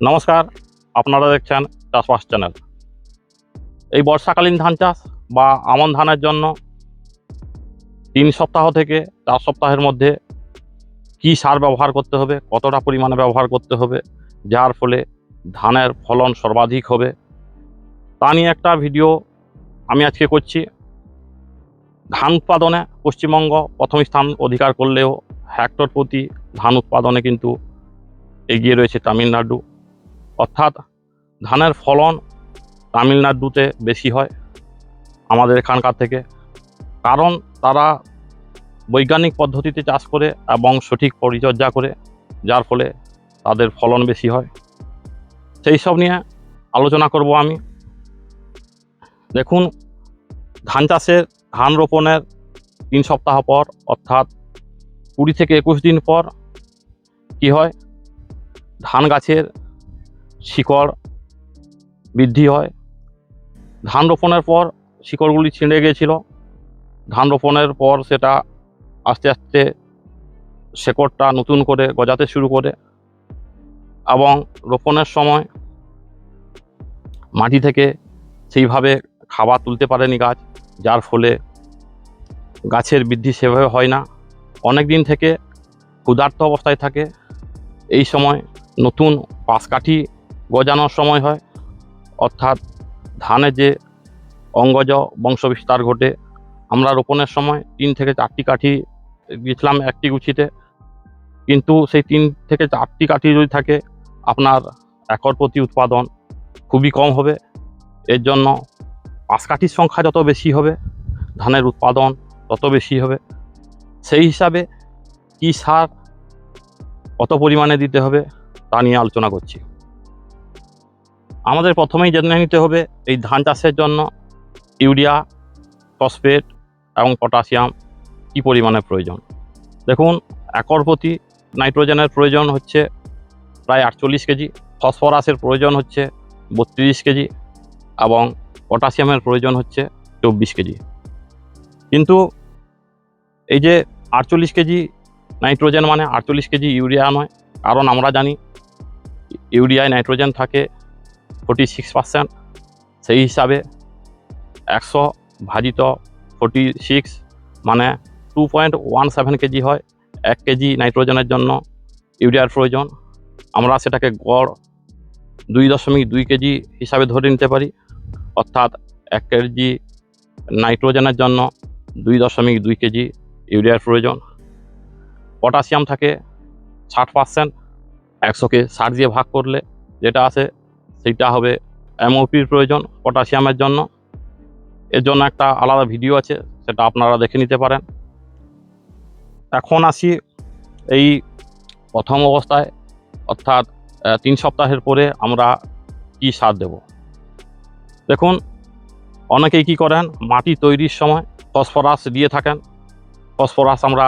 নমস্কার, আপনারা দেখছেন চাষবাস চ্যানেল। এই বর্ষাকালীন ধান চাষ বা আমন ধানের জন্য তিন সপ্তাহ থেকে চার সপ্তাহের মধ্যে কি সার ব্যবহার করতে হবে, কতটা পরিমাণে ব্যবহার করতে হবে, যার ফলে ধানের ফলন সর্বাধিক হবে, তা নিয়ে একটা ভিডিও আমি আজকে করছি। ধান উৎপাদনে পশ্চিমবঙ্গ প্রথম স্থান অধিকার করলেও হেক্টর প্রতি ধান উৎপাদনে কিন্তু এগিয়ে রয়েছে তামিলনাড়ু। অর্থাৎ ধানের ফলন তামিলনাড়ুতে বেশি হয় আমাদের এখানকার থেকে। কারণ তারা বৈজ্ঞানিক পদ্ধতিতে চাষ করে এবং সঠিক পরিচর্যা করে, যার ফলে তাদের ফলন বেশি হয়। সেই সব নিয়ে আলোচনা করব আমি। দেখুন, ধান চাষের, ধান রোপণের তিন সপ্তাহ পর, অর্থাৎ কুড়ি থেকে একুশ দিন পর কি হয়? ধান গাছের শিকড় বৃদ্ধি হয়। ধান রোপণের পর শিকড়গুলি ছিঁড়ে গিয়েছিল। ধান রোপণের পর সেটা আস্তে আস্তে শেকড়টা নতুন করে গজাতে শুরু করে এবং রোপণের সময় মাটি থেকে সেইভাবে খাবার তুলতে পারেনি গাছ, যার ফলে গাছের বৃদ্ধি সেভাবে হয় না। অনেক দিন থেকে ক্ষুধার্ত অবস্থায় থাকে। এই সময় নতুন পাশকাঠি গজানোর সময় হয়। অর্থাৎ ধানে যে অঙ্গজ বংশবিস্তার ঘটে, আমরা রোপণের সময় তিন থেকে চারটি কাঠি দিয়েছিলাম একটি গুছিতে কিন্তু সেই তিন থেকে চারটি কাঠি যদি থাকে, আপনার একর প্রতি উৎপাদন খুবই কম হবে। এর জন্য পাঁচ পাশকাঠির সংখ্যা যত বেশি হবে, ধানের উৎপাদন তত বেশি হবে। সেই হিসাবে কী সার কত পরিমাণে দিতে হবে, তা নিয়ে আলোচনা করছি। আমাদের প্রথমেই জেনে নিতে হবে এই ধান চাষের জন্য ইউরিয়া, ফসফেট এবং পটাশিয়াম কী পরিমাণে প্রয়োজন? দেখুন, একর প্রতি নাইট্রোজেনের প্রয়োজন হচ্ছে প্রায় আটচল্লিশ কেজি, ফসফরাসের প্রয়োজন হচ্ছে বত্রিশ কেজি এবং পটাশিয়ামের প্রয়োজন হচ্ছে চব্বিশ কেজি। কিন্তু এই যে আটচল্লিশ কেজি নাইট্রোজেন মানে আটচল্লিশ কেজি ইউরিয়া নয়, কারণ আমরা জানি ইউরিয়ায় নাইট্রোজেন থাকে ফোর্টি সিক্স পার্সেন্ট সেই হিসাবে একশো ভাজিত ফোর্টি সিক্স মানে two point one seven KG হয়, এক কেজি নাইট্রোজেনের জন্য ইউরিয়ার প্রয়োজন। আমরা সেটাকে গড় দুই দশমিক দুই কেজি হিসাবে ধরে নিতে পারি, অর্থাৎ এক কেজি নাইট্রোজেনের জন্য দুই দশমিক দুই কেজি ইউরিয়ার প্রয়োজন। পটাশিয়াম থাকে ষাট পার্সেন্ট একশোকে ষাট দিয়ে ভাগ করলে যেটা আসে সেইটা হবে এমওপির প্রয়োজন পটাশিয়ামের জন্য। এর জন্য একটা আলাদা ভিডিও আছে, সেটা আপনারা দেখে নিতে পারেন। এখন আসি এই প্রথম অবস্থায়, অর্থাৎ তিন সপ্তাহের পরে আমরা কি সার দেব? দেখুন, অনেকেই কি করেন, মাটি তৈরির সময় ফসফরাস দিয়ে থাকেন। ফসফরাস আমরা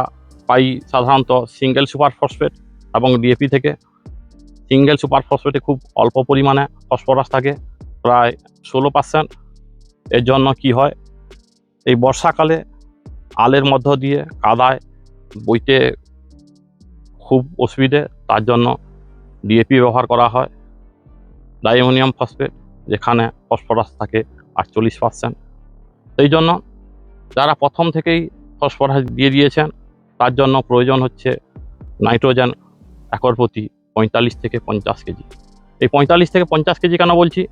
পাই সাধারণত সিঙ্গেল সুপার ফসফেট এবং ডিএপি থেকে। সিঙ্গেল সুপার ফসফেটে খুব অল্প পরিমাণে ফসফরাস থাকে, প্রায় ষোলো পার্সেন্ট। এর জন্য কি হয়, এই বর্ষাকালে আলের মধ্য দিয়ে কাদায় বইতে খুব অসুবিধে, তার জন্য ডিএপি ব্যবহার করা হয়। ডাইমোনিয়াম ফসফেট, যেখানে ফসফরাস থাকে আটচল্লিশ পার্সেন্ট। সেই জন্য যারা প্রথম থেকেই ফসফরাস দিয়ে দিয়েছেন, তার জন্য প্রয়োজন হচ্ছে নাইট্রোজেন একর প্রতি। পঁয়তাল্লিশ থেকে পঞ্চাশ কেজি। এই পঁয়তাল্লিশ থেকে পঞ্চাশ কেজি কেন বলছি?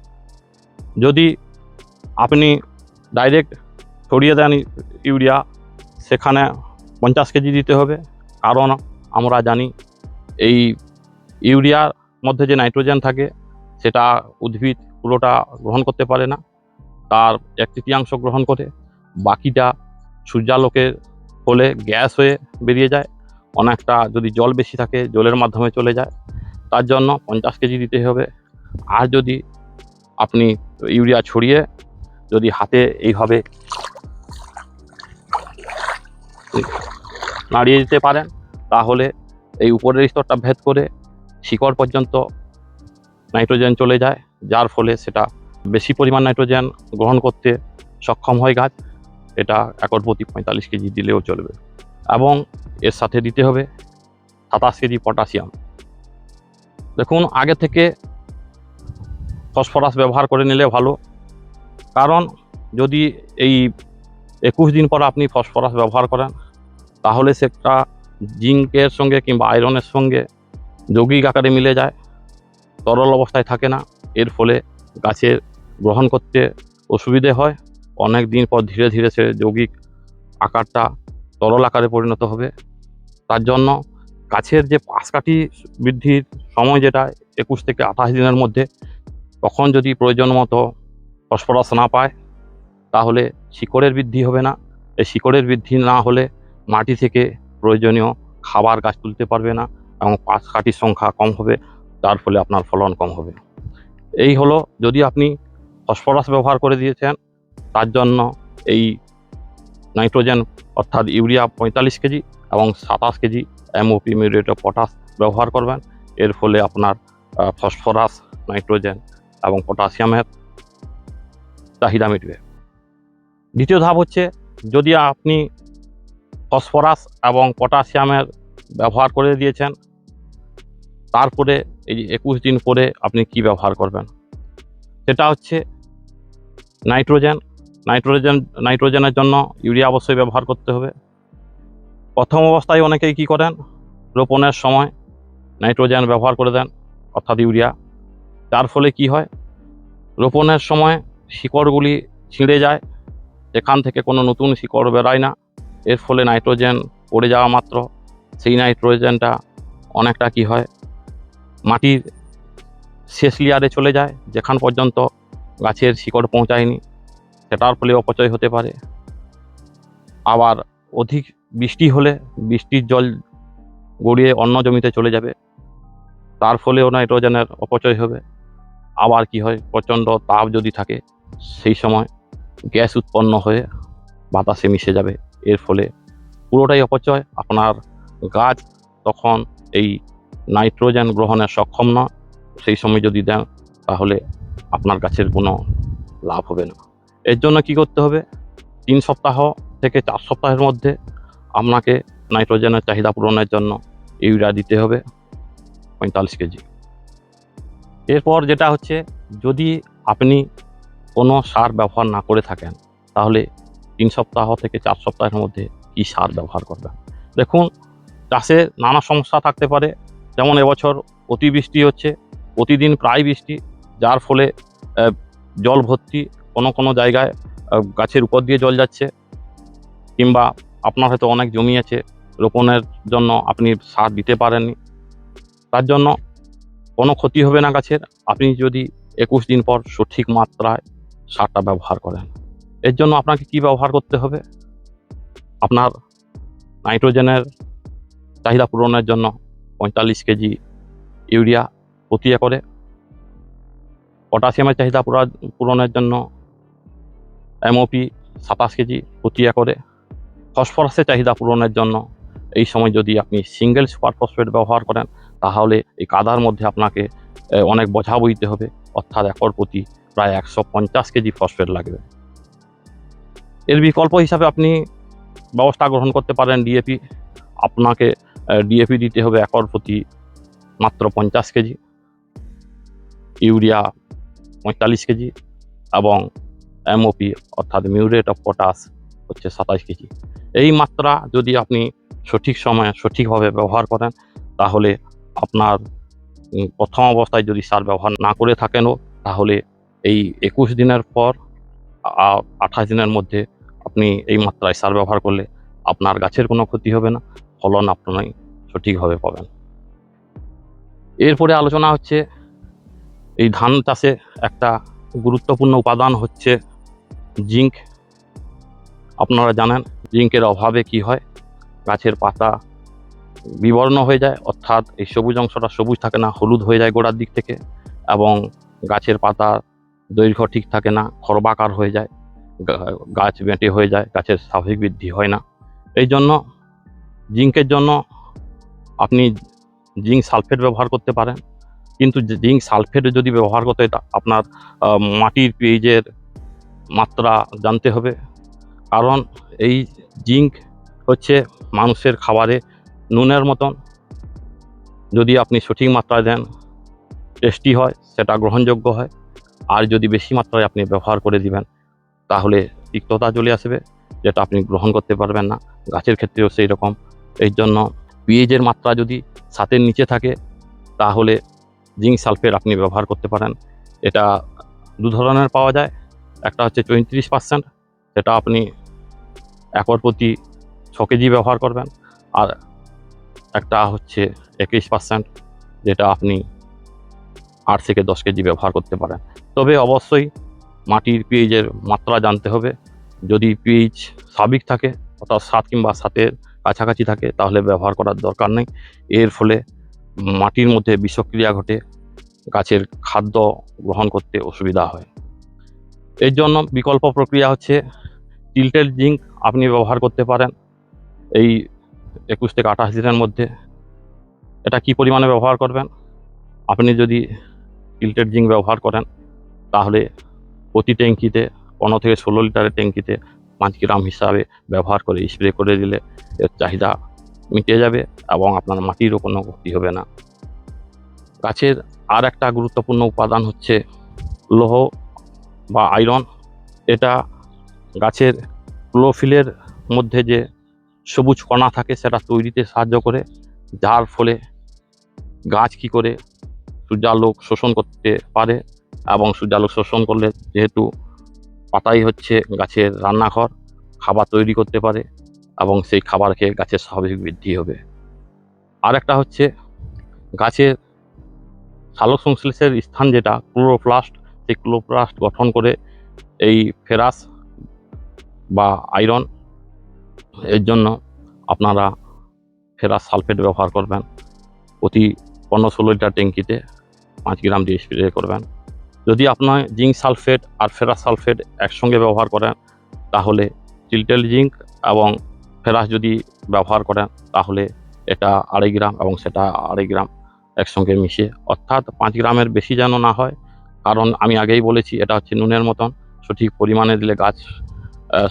যদি আপনি ডাইরেক্ট ছড়িয়ে দেন ইউরিয়া, সেখানে পঞ্চাশ কেজি দিতে হবে। কারণ আমরা জানি এই ইউরিয়ার মধ্যে যে নাইট্রোজেন থাকে, সেটা উদ্ভিদ পুরোটা গ্রহণ করতে পারে না। তার এক তৃতীয়াংশ গ্রহণ করে। বাকিটা সূর্যালোকের ফলে গ্যাস হয়ে বেরিয়ে যায়। অনেকটা যদি জল বেশি থাকে, জলের মাধ্যমে চলে যায়। তার জন্য পঞ্চাশ কেজি দিতে হবে। আর যদি আপনি ইউরিয়া ছড়িয়ে যদি হাতে এইভাবে নাড়িয়ে দিতে পারেন, তাহলে এই উপরের স্তরটা ভেদ করে শিকড় পর্যন্ত নাইট্রোজেন চলে যায়, যার ফলে সেটা বেশি পরিমাণ নাইট্রোজেন গ্রহণ করতে সক্ষম হয় গাছ। এটা একর প্রতি পঁয়তাল্লিশ কেজি দিলেও চলবে। এবং এর সাথে দিতে হবে সাতাশ কেজি পটাশিয়াম। দেখুন, আগে থেকে ফসফরাস ব্যবহার করে নিলে ভালো। কারণ যদি এই একুশ দিন পর আপনি ফসফরাস ব্যবহার করেন, তাহলে সেটা জিঙ্কের সঙ্গে কিংবা আয়রনের সঙ্গে যৌগিক আকারে মিলে যায়, তরল অবস্থায় থাকে না। এর ফলে গাছের গ্রহণ করতে অসুবিধে হয়। অনেক দিন পর ধীরে ধীরে সে যৌগিক আকারটা তরল আকারে পরিণত হবে। তার জন্য গাছের যে পাশকাঠি বৃদ্ধির সময় যেটা একুশ থেকে আঠাশ দিনের মধ্যে, তখন যদি প্রয়োজন মতো ফসফরাস না পায়, তাহলে শিকড়ের বৃদ্ধি হবে না। এই শিকড়ের বৃদ্ধি না হলে মাটি থেকে প্রয়োজনীয় খাবার গাছ তুলতে পারবে না এবং পাশকাঠির সংখ্যা কম হবে, তার ফলে আপনার ফলন কম হবে। এই হলো যদি আপনি ফসফরাস ব্যবহার করে দিয়েছেন, তার জন্য এই নাইট্রোজেন অর্থাৎ ইউরিয়া পঁয়তাল্লিশ কেজি এবং সাতাশ kg MOP muriate of potash ব্যবহার করবেন। এর ফলে আপনার ফসফরাস নাইট্রোজেন এবং পটাশিয়ামের চাহিদা মিটবে। দ্বিতীয় ধাপ হচ্ছে, যদি আপনি ফসফরাস এবং পটাশিয়ামের ব্যবহার করে দিয়েছেন, তারপরে এই যে একুশ দিন পরে আপনি কি ব্যবহার করবেন? সেটা হচ্ছে নাইট্রোজেন নাইট্রোজেন নাইট্রোজেনের জন্য ইউরিয়া অবশ্যই ব্যবহার করতে হবে। প্রথম অবস্থায় অনেকেই কি করেন? রোপণের সময় নাইট্রোজেন ব্যবহার করে দেন, অর্থাৎ ইউরিয়া। যার ফলে কি হয়? রোপণের সময় শিকড়গুলি ছিঁড়ে যায় এখান থেকে কোনো নতুন শিকড় বেরোয় না। এর ফলে নাইট্রোজেন পড়ে যাওয়া মাত্র। সেই নাইট্রোজেনটা অনেকটা কি হয়? মাটির শেষ লেয়ারে চলে যায়, যেখান পর্যন্ত গাছের শিকড় পৌঁছায়নি। সেটার ফলে অপচয় হতে পারে। আবার অধিক বৃষ্টি হলে বৃষ্টির জল গড়িয়ে অন্য জমিতে চলে যাবে। তার ফলেও নাইট্রোজেনের অপচয় হবে। আবার কি হয়? প্রচণ্ড তাপ যদি থাকে, সেই সময় গ্যাস উৎপন্ন হয়ে বাতাসে মিশে যাবে। এর ফলে পুরোটাই অপচয়। আপনার গাছ তখন এই নাইট্রোজেন গ্রহণে সক্ষম না। সেই সময় যদি দেন, তাহলে আপনার গাছের কোনো লাভ হবে না। এর জন্য কি করতে হবে? তিন সপ্তাহ থেকে চার সপ্তাহের মধ্যে আপনাকে নাইট্রোজেনের চাহিদা পূরণের জন্য ইউরিয়া দিতে হবে পঁয়তাল্লিশ কেজি। এরপর যেটা হচ্ছে, যদি আপনি কোনো সার ব্যবহার না করে থাকেন, তাহলে তিন সপ্তাহ থেকে চার সপ্তাহের মধ্যে কী সার ব্যবহার করবেন? দেখুন, চাষে নানা সমস্যা থাকতে পারে, যেমন এবছর অতিবৃষ্টি হচ্ছে, প্রতিদিন প্রায় বৃষ্টি, যার ফলে জল ভর্তি কোনো কোনো জায়গায় গাছের উপর দিয়ে জল যাচ্ছে, কিংবা আপনার হয়তো অনেক জমি আছে, রোপণের জন্য আপনি সার দিতে পারেননি। তার জন্য কোনো ক্ষতি হবে না গাছের। আপনি যদি একুশ দিন পর সঠিক মাত্রায় সারটা ব্যবহার করেন। এর জন্য আপনাকে কি ব্যবহার করতে হবে? আপনার নাইট্রোজেনের চাহিদা পূরণের জন্য পঁয়তাল্লিশ কেজি ইউরিয়া প্রতি একরে। পটাশিয়ামের চাহিদা পূরণের জন্য এমওপি সাতাশ কেজি প্রতি একরে। ফসফরাসের চাহিদা পূরণের জন্য এই সময় যদি আপনি সিঙ্গেল সুপার ফসফেট ব্যবহার করেন, তাহলে এই কাদার মধ্যে আপনাকে অনেক বোঝা বইতে হবে। অর্থাৎ একর প্রতি প্রায় একশো পঞ্চাশ কেজি ফসফেট লাগবে। এর বিকল্প হিসাবে আপনি ব্যবস্থা গ্রহণ করতে পারেন ডিএপি আপনাকে ডিএপি দিতে হবে একর প্রতি মাত্র পঞ্চাশ কেজি। ইউরিয়া পঁয়তাল্লিশ কেজি এবং এমওপি অর্থাৎ মিউরেট অফ পটাশ হচ্ছে সাতাশ কেজি। এই মাত্রা যদি আপনি সঠিক সময়ে সঠিকভাবে ব্যবহার করেন, তাহলে আপনার প্রথম অবস্থায় যদি সার ব্যবহার না করে থাকেনও, তাহলে এই একুশ দিনের পর আঠাশ দিনের মধ্যে আপনি এই মাত্রায় সার ব্যবহার করলে আপনার গাছের কোনো ক্ষতি হবে না, ফলন আপনি সঠিকভাবে পাবেন। এরপরে আলোচনা হচ্ছে, এই ধান চাষে একটা গুরুত্বপূর্ণ উপাদান হচ্ছে জিঙ্ক। আপনারা জানেন জিঙ্কের অভাবে কি হয়? গাছের পাতা বিবর্ণ হয়ে যায়, অর্থাৎ এই সবুজ অংশটা সবুজ থাকে না, হলুদ হয়ে যায় গোড়ার দিক থেকে এবং গাছের পাতা দৈর্ঘ্য ঠিক থাকে না খরবাকার হয়ে যায় গাছ বেঁটে হয়ে যায়, গাছের স্বাভাবিক বৃদ্ধি হয় না। এই জন্য জিঙ্কের জন্য আপনি জিঙ্ক সালফেট ব্যবহার করতে পারেন। কিন্তু জিঙ্ক সালফেট যদি ব্যবহার করতে আপনার মাটির পিএইচের মাত্রা জানতে হবে। কারণ এই জিঙ্ক হচ্ছে মানুষের খাবারে নুনের মতন। যদি আপনি সঠিক মাত্রায় দেন, টেস্টি হয়, সেটা গ্রহণযোগ্য হয়। আর যদি বেশি মাত্রায় আপনি ব্যবহার করে দিবেন, তাহলে তিক্ততা চলে আসবে, যেটা আপনি গ্রহণ করতে পারবেন না। গাছের ক্ষেত্রেও সেই রকম। এই জন্য পিএইচের মাত্রা যদি সাতের নিচে থাকে, তাহলে জিঙ্ক সালফেট আপনি ব্যবহার করতে পারেন। এটা দু ধরনের পাওয়া যায়। একটা হচ্ছে চৌত্রিশ পার্সেন্ট, সেটা আপনি একর প্রতি ছ কেজি ব্যবহার করবেন। আর একটা হচ্ছে একুশ পার্সেন্ট যেটা আপনি আট থেকে দশ কেজি ব্যবহার করতে পারেন। তবে অবশ্যই মাটির পিএইচের মাত্রা জানতে হবে। যদি পিএইচ স্বাভাবিক থাকে, অর্থাৎ সাত কিংবা সাতের কাছাকাছি থাকে, তাহলে ব্যবহার করার দরকার নেই। এর ফলে মাটির মধ্যে বিষক্রিয়া ঘটে, গাছের খাদ্য গ্রহণ করতে অসুবিধা হয়। এর জন্য বিকল্প প্রক্রিয়া হচ্ছে টিল্টেড জিঙ্ক আপনি ব্যবহার করতে পারেন এই একুশ থেকে আঠাশ দিনের মধ্যে। এটা কি পরিমাণে ব্যবহার করবেন? আপনি যদি টিল্টেড জিঙ্ক ব্যবহার করেন, তাহলে প্রতি ট্যাঙ্কিতে পনেরো থেকে ষোলো লিটারের ট্যাঙ্কিতে পাঁচ গ্রাম হিসাবে ব্যবহার করে স্প্রে করে দিলে এর চাহিদা মিটে যাবে এবং আপনার মাটিরও কোনো ক্ষতি হবে না। গাছের আর একটা গুরুত্বপূর্ণ উপাদান হচ্ছে লৌহ বা আয়রন। এটা গাছের ক্লোফিলের মধ্যে যে সবুজ কণা থাকে সেটা তৈরিতে সাহায্য করে, যার ফলে গাছ কি করে সূর্যালোক শোষণ করতে পারে এবং সূর্যালোক শোষণ করলে যেহেতু পাতাই হচ্ছে গাছের রান্নাঘর, খাবার তৈরি করতে পারে এবং সেই খাবার খেয়ে গাছের স্বাভাবিক বৃদ্ধি হবে। আর একটা হচ্ছে গাছের সালোক সংশ্লেষের স্থান যেটা, ক্লোরোপ্লাস্ট, সেই ক্লোরোপ্লাস্ট গঠন করে এই ফেরাস বা আয়রন, এর জন্য আপনারা ফেরাস সালফেট ব্যবহার করবেন। প্রতি পনেরো ষোলো লিটার ট্যাঙ্কিতে পাঁচ গ্রাম দিয়ে স্প্রে করবেন। যদি আপনার জিঙ্ক সালফেট আর ফেরাস সালফেট একসঙ্গে ব্যবহার করেন, তাহলে চিলটেল জিঙ্ক এবং ফেরাস যদি ব্যবহার করেন, তাহলে এটা আড়াই গ্রাম এবং সেটা আড়াই গ্রাম একসঙ্গে মিশিয়ে, অর্থাৎ পাঁচ গ্রামের বেশি যেন না হয়। কারণ আমি আগেই বলেছি, এটা হচ্ছে নুনের মতন, সঠিক পরিমাণে দিলে গাছ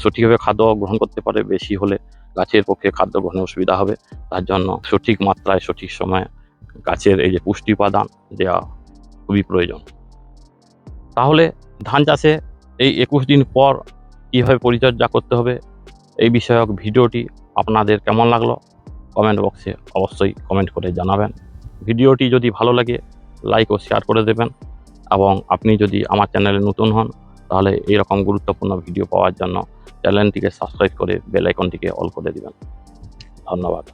সঠিকভাবে খাদ্য গ্রহণ করতে পারে বেশি হলে গাছের পক্ষে খাদ্য গ্রহণে অসুবিধা হবে। তার জন্য সঠিক মাত্রায়, সঠিক সময়ে গাছের এই যে পুষ্টি উপাদান দেওয়া খুবই প্রয়োজন। তাহলে ধান চাষে এই একুশ দিন পর কীভাবে পরিচর্যা করতে হবে এই বিষয়ক ভিডিওটি আপনাদের কেমন লাগল কমেন্ট বক্সে অবশ্যই কমেন্ট করে জানাবেন। ভিডিওটি যদি ভালো লাগে লাইক ও শেয়ার করে দেবেন এবং আপনি যদি আমার চ্যানেলে নতুন হন তাহলে এইরকম গুরুত্বপূর্ণ ভিডিও পাওয়ার জন্য চ্যানেলটিকে সাবস্ক্রাইব করে বেল আইকনটিকে অল করে দিবেন। ধন্যবাদ।